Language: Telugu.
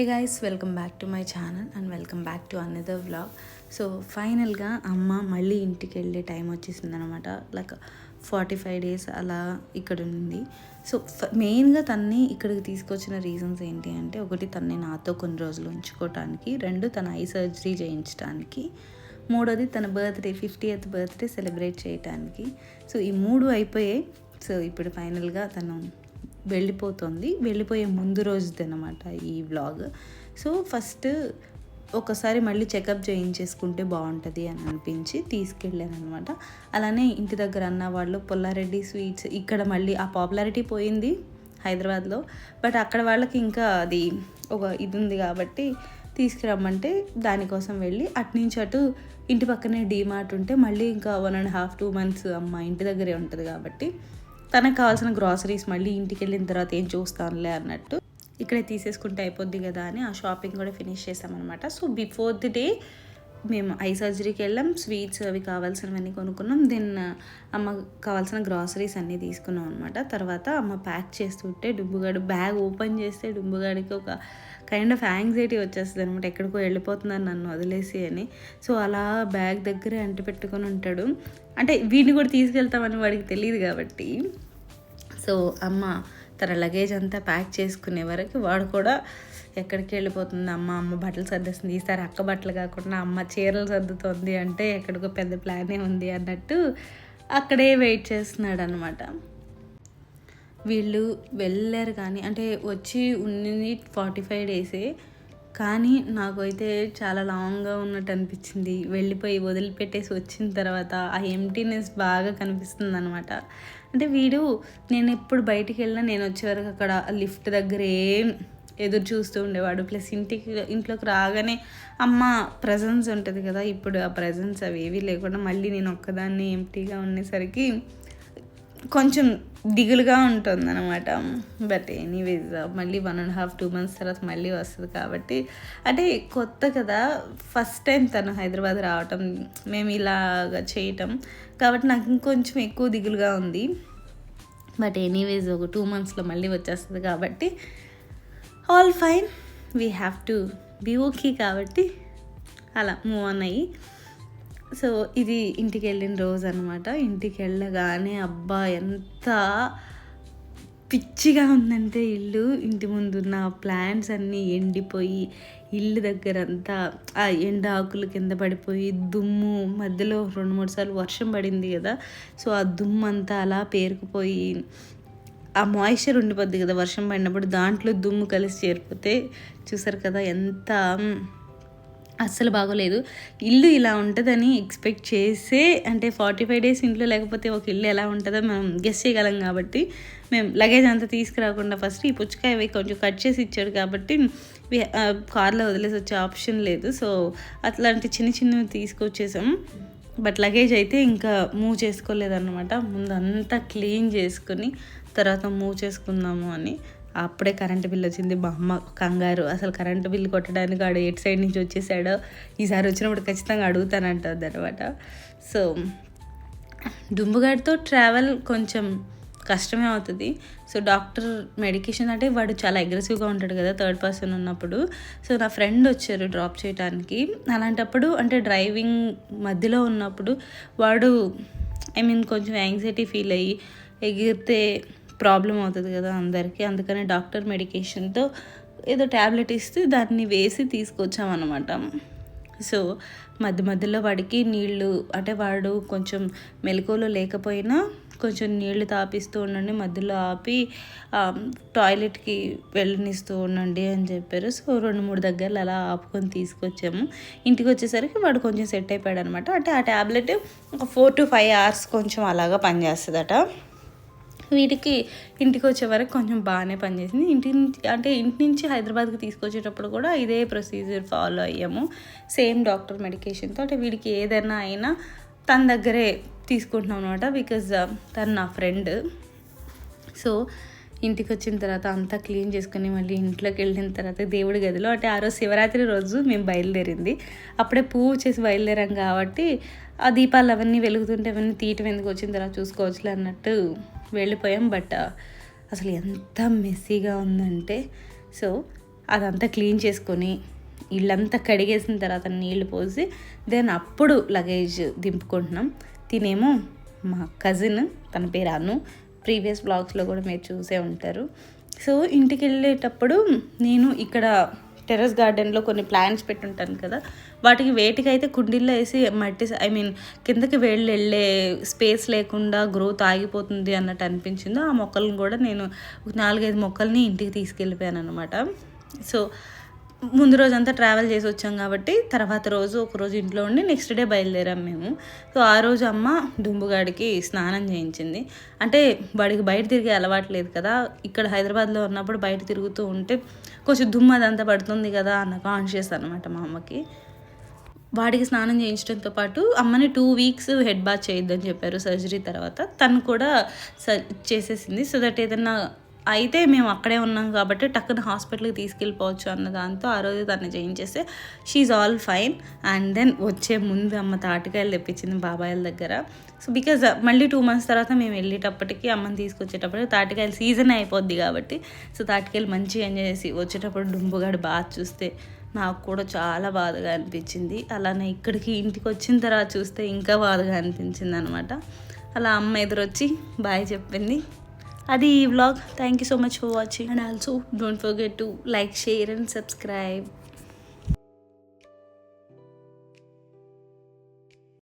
Hey guys welcome back to my channel and welcome back to another vlog so ఫైనల్గా అమ్మ మళ్ళీ ఇంటికి వెళ్ళే టైం వచ్చేసింది అనమాట లైక్ ఫార్టీ ఫైవ్ డేస్ అలా ఇక్కడ ఉంది. సో మెయిన్గా తన్ని ఇక్కడికి తీసుకొచ్చిన రీజన్స్ ఏంటి అంటే ఒకటి తన్ని నాతో కొన్ని రోజులు ఉంచుకోవటానికి రెండు తన ఐ సర్జరీ చేయించడానికి మూడోది తన బర్త్డే ఫిఫ్టీయత్ బర్త్డే సెలబ్రేట్ చేయటానికి. సో ఈ మూడు అయిపోయాయి సో ఇప్పుడు ఫైనల్గా తను వెళ్ళిపోతుంది. వెళ్ళిపోయే ముందు రోజుది అనమాట ఈ వ్లాగ్ సో ఫస్ట్ ఒకసారి మళ్ళీ చెకప్ చేయించేసుకుంటే బాగుంటుంది అని అనిపించి తీసుకెళ్ళాను అనమాట అలానే ఇంటి దగ్గర అన్న వాళ్ళు పొల్లారెడ్డి స్వీట్స్ ఇక్కడ మళ్ళీ ఆ పాపులారిటీ పోయింది హైదరాబాద్లో. బట్ అక్కడ వాళ్ళకి ఇంకా అది ఒక ఇది ఉంది కాబట్టి తీసుకురమ్మంటే దానికోసం వెళ్ళి అటు నుంచి అటు ఇంటి పక్కనే డీమార్ట్ ఉంటే మళ్ళీ ఇంకా one and half two months అమ్మ ఇంటి దగ్గరే ఉంటుంది కాబట్టి తనకు కావాల్సిన గ్రాసరీస్ మళ్ళీ ఇంటికి వెళ్ళిన తర్వాత ఏం చూస్తానులే అన్నట్టు ఇక్కడే తీసేసుకుంటే అయిపోద్ది కదా అని ఆ షాపింగ్ కూడా ఫినిష్ చేసామన్నమాట సో బిఫోర్ ది డే మేము ఐ సర్జరీకి వెళ్ళాం. స్వీట్స్ అవి కావాల్సినవన్నీ కొనుక్కున్నాం. దెన్ అమ్మ కావాల్సిన గ్రాసరీస్ అన్నీ తీసుకున్నాం అనమాట తర్వాత అమ్మ ప్యాక్ చేస్తుంటే డుంబుగాడు బ్యాగ్ ఓపెన్ చేస్తే డుంబుగాడికి ఒక కైండ్ ఆఫ్ యాంగ్జైటీ వచ్చేస్తుంది అనమాట ఎక్కడికో వెళ్ళిపోతున్నాను నన్ను వదిలేసి అని. సో అలా బ్యాగ్ దగ్గరే అంటి పెట్టుకొని ఉంటాడు. అంటే వీడిని కూడా తీసుకెళ్తామని వాడికి తెలియదు కాబట్టి. సో అమ్మ తన లగేజ్ అంతా ప్యాక్ చేసుకునే వరకు వాడు కూడా ఎక్కడికి వెళ్ళిపోతుంది? అమ్మ అమ్మ బట్టలు సర్దేస్తుంది. ఈసారి అక్క బట్టలు కాకుండా అమ్మ చీరలు సర్దుతుంది అంటే ఎక్కడికో పెద్ద ప్లానే ఉంది అన్నట్టు అక్కడే వెయిట్ చేస్తున్నాడు అనమాట వీళ్ళు వెళ్ళారు కానీ అంటే వచ్చి ఉన్నింది ఫార్టీ ఫైవ్ డేసే కానీ నాకైతే చాలా లాంగ్గా ఉన్నట్టు అనిపించింది. వెళ్ళిపోయి వదిలిపెట్టేసి వచ్చిన తర్వాత ఆ ఎంటీనెస్ బాగా కనిపిస్తుంది అనమాట అంటే వీడు నేను ఎప్పుడు బయటికి వెళ్ళినా నేను వచ్చే వరకు అక్కడ లిఫ్ట్ దగ్గర ఏం ఎదురు చూస్తూ ఉండేవాడు. ప్లస్ ఇంటికి ఇంట్లోకి రాగానే అమ్మ ప్రజెన్స్ ఉంటుంది కదా ఇప్పుడు ఆ ప్రజెన్స్ అవి ఏవి లేకుండా మళ్ళీ నేను ఒక్కదాన్ని ఎంటీగా ఉండేసరికి కొంచెం దిగులుగా ఉంటుంది అనమాట బట్ ఎనీవేజ్ మళ్ళీ one and half two months తర్వాత మళ్ళీ వస్తుంది కాబట్టి. అంటే కొత్త కదా ఫస్ట్ టైం తను హైదరాబాద్ రావటం మేము ఇలాగ చేయటం. కాబట్టి నాకు ఇంకొంచెం ఎక్కువ దిగులుగా ఉంది. బట్ ఎనీవేజ్ ఒక టూ మంత్స్లో మళ్ళీ వచ్చేస్తుంది కాబట్టి all fine we have to be okay కాబట్టి అలా మూవ్ ఆన్ అయ్యి. సో ఇది ఇంటికి వెళ్ళిన రోజు అనమాట ఇంటికి వెళ్ళగానే అబ్బా ఎంత పిచ్చిగా ఉందంటే ఇల్లు. ఇంటి ముందున్న ప్లాంట్స్ అన్నీ ఎండిపోయి ఇల్లు దగ్గర అంతా ఆ ఎండ ఆకులు కింద పడిపోయి దుమ్ము మధ్యలో రెండు మూడు సార్లు వర్షం పడింది కదా. సో ఆ దుమ్ము అంతా అలా పేరుకుపోయి ఆ మాయిశ్చర్ ఉండిపోద్ది కదా వర్షం పడినప్పుడు దాంట్లో దుమ్ము కలిసి చేరిపోతే చూసారు కదా ఎంత అస్సలు బాగోలేదు. ఇల్లు ఇలా ఉంటుందని ఎక్స్పెక్ట్ చేసే అంటే ఫార్టీ ఫైవ్ డేస్ ఇంట్లో లేకపోతే ఒక ఇల్లు ఎలా ఉంటుందో మనం గెస్ చేయగలం కాబట్టి మేము లగేజ్ అంతా తీసుకురాకుండా ఫస్ట్ ఈ పుచ్చకాయ అవి కొంచెం కట్ చేసి ఇచ్చాడు కాబట్టి కార్లో వదిలేసి వచ్చే ఆప్షన్ లేదు. సో అట్లాంటి చిన్న చిన్నవి తీసుకొచ్చేసాం. బట్ లగేజ్ అయితే ఇంకా మూవ్ చేసుకోలేదన్నమాట. ముందు అంతా క్లీన్ చేసుకుని తర్వాత మూవ్ చేసుకుందాము అని అప్పుడే కరెంటు బిల్ వచ్చింది. మా అమ్మ కంగారు. అసలు కరెంటు బిల్లు కొట్టడానికి ఆడు ఎటు సైడ్ నుంచి వచ్చేసాడో ఈసారి వచ్చినప్పుడు ఖచ్చితంగా అడుగుతానంటుంది అనమాట సో దుంబుగాడితో ట్రావెల్ కొంచెం కష్టమే అవుతుంది. సో డాక్టర్ మెడికేషన్ అంటే వాడు చాలా అగ్రెసివ్గా ఉంటాడు కదా థర్డ్ పర్సన్ ఉన్నప్పుడు. సో నా ఫ్రెండ్ వచ్చారు డ్రాప్ చేయడానికి అలాంటప్పుడు అంటే డ్రైవింగ్ మధ్యలో ఉన్నప్పుడు వాడు ఐ మీన్ కొంచెం యాంగ్జైటీ ఫీల్ అయ్యి ఎగిరితే ప్రాబ్లం అవుతుంది కదా అందరికీ. అందుకని డాక్టర్ మెడికేషన్తో ఏదో ట్యాబ్లెట్ ఇస్తే దాన్ని వేసి తీసుకొచ్చామన్నమాట. సో మధ్య మధ్యలో వాడికి నీళ్ళు అంటే వాడు కొంచెం మెలకువలో లేకపోయినా కొంచెం నీళ్ళు తాపిస్తూ ఉండండి మధ్యలో ఆపి టాయిలెట్కి వెళ్ళనిస్తూ ఉండండి అని చెప్పారు. సో రెండు మూడు దగ్గరలు అలా ఆపుకొని తీసుకొచ్చాము. ఇంటికి వచ్చేసరికి వాడు కొంచెం సెట్ అయిపోయాడు అనమాట అంటే ఆ ట్యాబ్లెట్ ఒక ఫోర్ టు ఫైవ్ అవర్స్ కొంచెం అలాగా పనిచేస్తుందట. వీటికి ఇంటికి వచ్చే వరకు కొంచెం బాగానే పనిచేసింది. ఇంటి నుంచి అంటే ఇంటి నుంచి హైదరాబాద్కి తీసుకొచ్చేటప్పుడు కూడా ఇదే ప్రొసీజర్ ఫాలో అయ్యాము. సేమ్ డాక్టర్ మెడికేషన్తో అంటే వీడికి ఏదైనా అయినా తన దగ్గరే తీసుకుంటున్నాం అనమాట బికాజ్ తను నా ఫ్రెండ్. సో ఇంటికి వచ్చిన తర్వాత అంతా క్లీన్ చేసుకుని మళ్ళీ ఇంట్లోకి వెళ్ళిన తర్వాత దేవుడి గదిలో అంటే ఆ రోజు శివరాత్రి రోజు మేము బయలుదేరింది. అప్పుడే పువ్వు చేసి బయలుదేరాం కాబట్టి ఆ దీపాలు అవన్నీ వెలుగుతుంటే అవన్నీ తీయటం ఎందుకు వచ్చిన తర్వాత చూసుకోవచ్చులే అన్నట్టు వెళ్ళిపోయాం. బట్ అసలు ఎంత మెస్సీగా ఉందంటే సో అదంతా క్లీన్ చేసుకొని ఇల్లంతా కడిగేసిన తర్వాత నీళ్ళు పోసి దెన్ అప్పుడు లగేజ్ దింపుకుంటున్నాం. తినేమో మా కజిన్ తన పేరు అను ప్రీవియస్ బ్లాగ్స్లో కూడా మీరు చూసే ఉంటారు. సో ఇంటికి వెళ్ళేటప్పుడు నేను ఇక్కడ టెర్రస్ గార్డెన్లో కొన్ని ప్లాంట్స్ పెట్టుంటాను కదా వాటికి వేటికైతే కుండీల్లో వేసి మట్టి ఐ మీన్ కిందకి వెళ్ళి వెళ్ళే స్పేస్ లేకుండా గ్రోత్ ఆగిపోతుంది అన్నట్టు అనిపించిందో ఆ మొక్కలను కూడా నేను ఒక నాలుగైదు మొక్కల్ని ఇంటికి తీసుకెళ్ళిపోయాను అనమాట సో ముందు రోజు అంతా ట్రావెల్ చేసి వచ్చాం కాబట్టి తర్వాత రోజు ఒకరోజు ఇంట్లో ఉండి నెక్స్ట్ డే బయలుదేరాం మేము. సో ఆ రోజు అమ్మ దుంబుగాడికి స్నానం చేయించింది. అంటే వాడికి బయట తిరిగే అలవాటు లేదు కదా. ఇక్కడ హైదరాబాద్లో ఉన్నప్పుడు బయట తిరుగుతూ ఉంటే కొంచెం దుమ్ము అదంతా పడుతుంది కదా అన్న కాన్షియస్ అనమాట మా అమ్మకి. వాడికి స్నానం చేయించడంతో పాటు అమ్మని టూ వీక్స్ హెడ్ బాత్ చేయొద్దని చెప్పారు సర్జరీ తర్వాత. తను కూడా స చేసేసింది. సో దట్ ఏదన్నా అయితే మేము అక్కడే ఉన్నాం కాబట్టి టక్కున హాస్పిటల్కి తీసుకెళ్ళిపోవచ్చు అన్న దాంతో ఆ రోజు తను చేయించేస్తే she's all fine and then వచ్చే ముందు అమ్మ తాటికాయలు తెప్పించింది బాబాయిల దగ్గర. సో బికాజ్ uh, మళ్ళీ టూ మంత్స్ తర్వాత మేము వెళ్ళేటప్పటికి అమ్మని తీసుకొచ్చేటప్పటికి తాటికాయలు సీజన్ అయిపోద్ది కాబట్టి సో తాటికాయలు మంచిగా ఎంజాయ్ చేసి వచ్చేటప్పుడు డుంబుగాడు బాగా చూస్తే నాకు కూడా చాలా బాధగా అనిపించింది. అలానే ఇక్కడికి ఇంటికి వచ్చిన తర్వాత చూస్తే ఇంకా బాధగా అనిపించింది అనమాట అలా అమ్మ ఎదురొచ్చి బాయ్ చెప్పింది. అది ఈ vlog thank you so much for watching and also don't forget to like share and subscribe